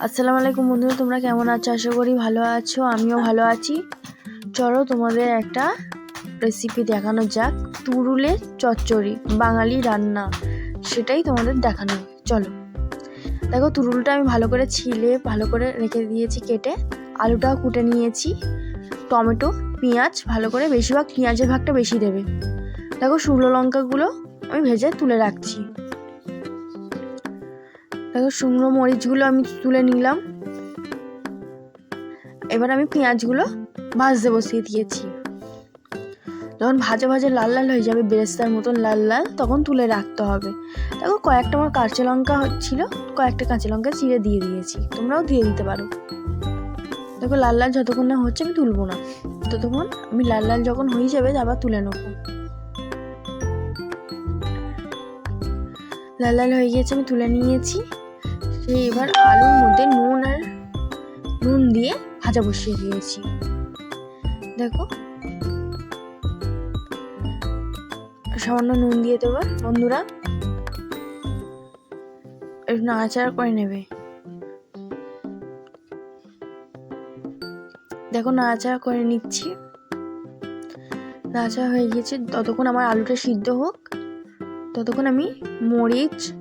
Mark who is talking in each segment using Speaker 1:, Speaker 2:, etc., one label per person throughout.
Speaker 1: আসসালামু আলাইকুম বন্ধুরা তোমরা কেমন আছো? আশা করি ভালো আছো, আমিও ভালো আছি। চলো তোমাদের একটা রেসিপি দেখানো যাক। তুরুলের চচ্চড়ি, বাঙালি রান্না, সেটাই তোমাদের দেখানো। চলো। দেখো, তুরুলটা আমি ভালো করে ছিলে, ভালো করে রেখে দিয়েছি কেটে। আলুটাও কুটে নিয়েছি। টমেটো, পেঁয়াজ, ভালো করে বেশিরভাগ পেঁয়াজের ভাগটা বেশি দেবে। দেখো, শুকনো লঙ্কাগুলো আমি ভেজে তুলে রাখছি। দেখো শুকনো মরিচগুলো আমি তুলে নিলাম। এবার আমি পেঁয়াজগুলো ভাজতে বসিয়ে দিয়েছি। যখন ভাজা ভাজা লাল লাল হয়ে যাবে, বেরেস্তার মতন লাল লাল, তখন তুলে রাখতে হবে। দেখো কয়েকটা আমার কাঁচা লঙ্কা ছিল, কয়েকটা কাঁচা লঙ্কা চিড়ে দিয়ে দিয়েছি। তোমরাও দিয়ে দিতে পারো। দেখো লাল লাল যতক্ষণ না হচ্ছে আমি তুলবো না। ততক্ষণ আমি লাল লাল যখন হয়ে যাবে, আবার তুলে নেব। লাল লাল হয়ে গিয়েছে, আমি তুলে নিয়েছি। সেই এবার আলুর মধ্যে নুন আর নুন দিয়ে ভাজা বসিয়ে দিয়েছি। দেখো। সামান্য নুন দিয়ে দেবো, বন্ধুরা। নাড়াচাড়া করে নেবে। দেখো, নাড়াচাড়া করে নিচ্ছি। নাড়াচাড়া হয়ে গিয়েছে, ততক্ষণ আমার আলুটা সিদ্ধ হোক। ততক্ষণ আমি মরিচ,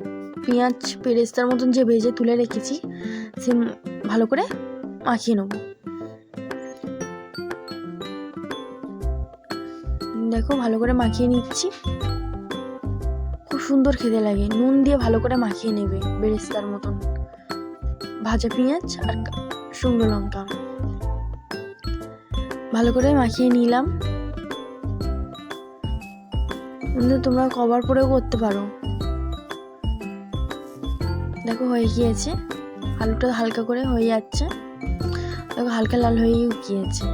Speaker 1: পেঁয়াজ, পেরেস্তার মতন যে ভেজে তুলে রেখেছি, সে ভালো করে মাখিয়ে নেব। দেখো, ভালো করে মাখিয়ে নিচ্ছি। খুব সুন্দর খেতে লাগে। নুন দিয়ে ভালো করে মাখিয়ে নেবে বেরেস্তার মতন। ভাজা পেঁয়াজ আর শুকনো লঙ্কা। ভালো করে মাখিয়ে নিলাম। বন্ধু তোমরা কভার পরেও করতে পারো। দেখো হয়ে গিয়েছে। আলুটা হালকা করে হয়ে যাচ্ছে। দেখো হালকা লাল হয়েই গিয়েছে।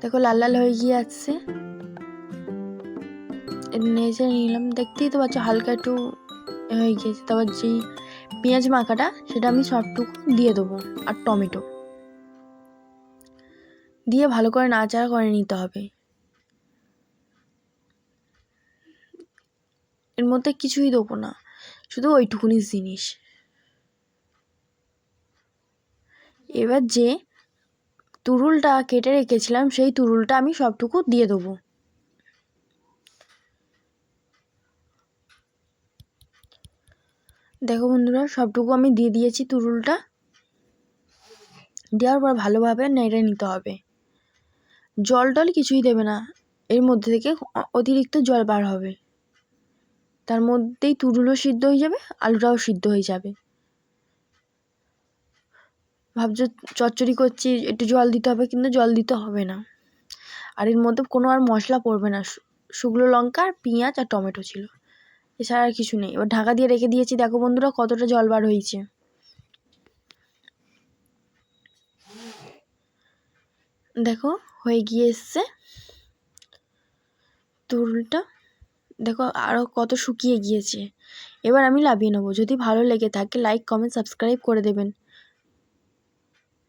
Speaker 1: দেখো লাল লাল হয়ে গিয়ে আসছে নিলাম। দেখতেই তো পাচ্ছ হালকা একটু হয়ে গিয়েছে। তারপর যেই পেঁয়াজ মাখাটা, সেটা আমি সবটুকু দিয়ে দেবো আর টমেটো। দিয়ে ভালো করে নাড়াচাড়া করে নিতে হবে। এর মধ্যে কিছুই দেবো না, শুধু ওইটুকুনি জিনিস। এবার যে তুরুলটা কেটে রেখেছিলাম, সেই তুরুলটা আমি সবটুকু দিয়ে দেবো। দেখো বন্ধুরা, সবটুকু আমি দিয়ে দিয়েছি তুরুলটা। দেওয়ার পর ভালোভাবে নেড়ে নিতে হবে। জল টল কিছুই দেবে না। এর মধ্যে থেকে অতিরিক্ত জল বার হবে। তার মধ্যেই তুরুলও সিদ্ধ হয়ে যাবে, আলুটাও সিদ্ধ হয়ে যাবে। ভাবছ, চচ্চড়ি করছি, একটু জল দিতে হবে, কিন্তু জল দিতে হবে না। আর এর মধ্যে কোনো আর মশলা পড়বে না। শুকনো লঙ্কা, আর পেঁয়াজ, আর টমেটো ছিল। এছাড়া আর কিছু নেই। এবার ঢাকা দিয়ে রেখে দিয়েছি। দেখো বন্ধুরা, কতটা জল বার হয়েছে। দেখো, হয়ে গিয়ে এসছে। তুরুলটা, দেখো আরও কত শুকিয়ে গিয়েছে। এবার আমি লাভিয়ে নেব। যদি ভালো লেগে থাকে লাইক কমেন্ট সাবস্ক্রাইব করে দেবেন।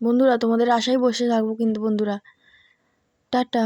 Speaker 1: বন্ধুরা, তোমাদের আশায় বসে থাকব কিন্তু বন্ধুরা। টাটা।